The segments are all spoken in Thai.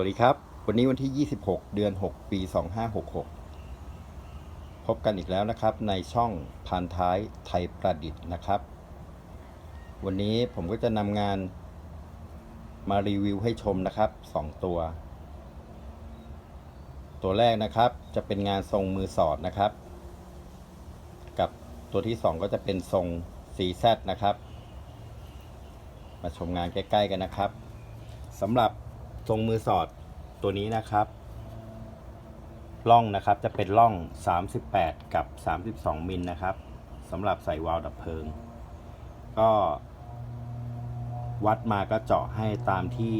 วัสดีครับ วันนี้วันที่ 26 เดือน 6 ปี 2566 พบกันอีกแล้วนะครับในช่องพันท้ายไทยประดิษฐ์นะครับ วันนี้ผมก็จะนำงานมารีวิวให้ชมนะครับ 2 ตัว ตัวแรกนะครับจะเป็นงานทรงมือสอดนะครับ กับตัวที่ 2 ก็จะเป็นทรง CZ นะครับ มาชมงานใกล้ ๆ กันนะครับสำหรับ ทรงมือสอดตัวนี้นะครับล่องนะครับจะเป็นล่อง 38 กับ 32 มิลนะครับสำหรับใส่วาล์วดับเพลิง ก็วัดมาก็เจาะให้ตามที่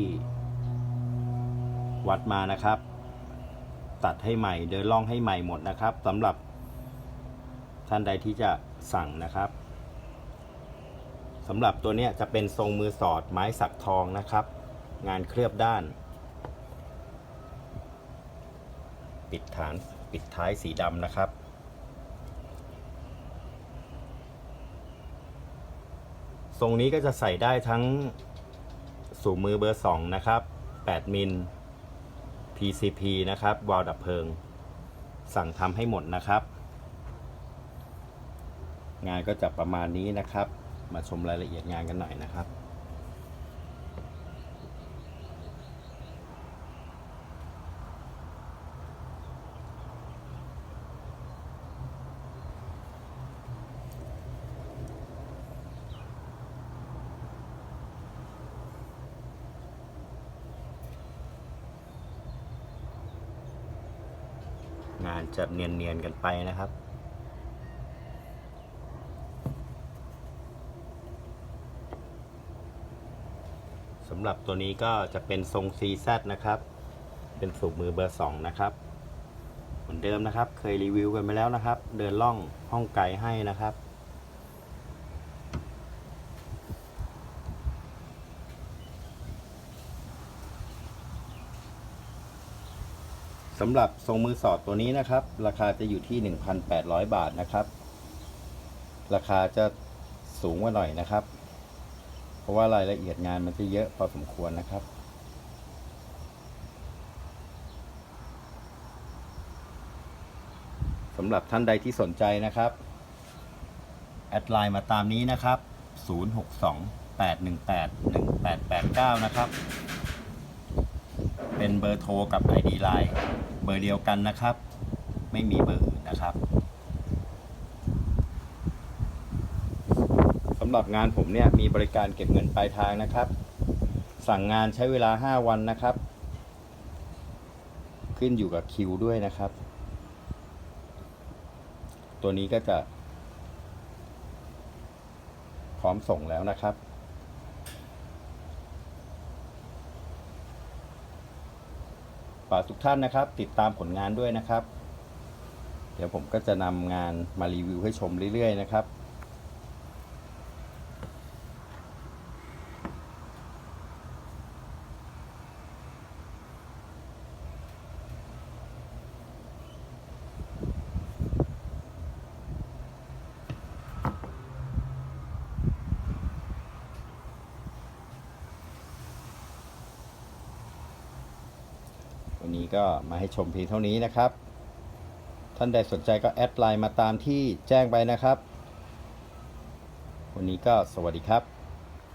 วัดมานะครับ ตัดให้ใหม่เดินล่องให้ใหม่หมดนะครับสำหรับท่านใดที่จะสั่งนะครับสำหรับตัวนี้จะเป็นทรงมือสอดไม้สักทองนะครับ งานเคลือบด้าน ปิดฐานปิดท้ายสีดำนะครับ ทรงนี้ก็จะใส่ได้ทั้งสูบมือเบอร์ 2 นะครับ 8 มิล PCP นะครับ วาล์วดับเพลิง สั่งทำให้หมดนะครับ งานก็จะประมาณนี้นะครับ มาชมรายละเอียดงานกันหน่อยนะครับ งานจะเนียนๆกันไปนะครับ สำหรับตัวนี้ก็จะเป็นทรง CZ นะครับ เป็นสูบมือเบอร์ 2 นะครับ เหมือนเดิมนะครับ เคยรีวิวกันไปแล้วนะครับ เดินล่องห้องไกลให้นะครับ สำหรับทรงมือสอดตัวนี้นะครับ ราคาจะอยู่ที่ 1,800 บาทนะครับ ราคาจะสูงกว่าหน่อยนะครับ เพราะว่ารายละเอียดงานมันจะเยอะพอสมควรนะครับ สำหรับท่านใดที่สนใจนะครับ แอดไลน์มาตามนี้นะครับ 062 818 1889 นะครับ เป็นเบอร์โทรกับ ID Line เบอร์เดียวกันนะครับ ไม่มีเบอร์อื่นนะครับสำหรับงานผมเนี่ยมีบริการเก็บเงินปลายทางนะครับ สั่งงานใช้เวลา 5 วันนะครับ ขึ้นอยู่กับคิวด้วยนะครับ ตัวนี้ก็จะ พร้อมส่งแล้วนะครับากทุกท่านนะครับ ติดตามผลงานด้วยนะครับ เดี๋ยวผมก็จะนำงานมารีวิวให้ชมเรื่อยๆนะครับ วันนี้ก็มาให้ชมเพียงเท่านี้นะครับ ท่านใดสนใจก็แอดไลน์มาตามที่แจ้งไปนะครับ วันนี้ก็สวัสดีครับ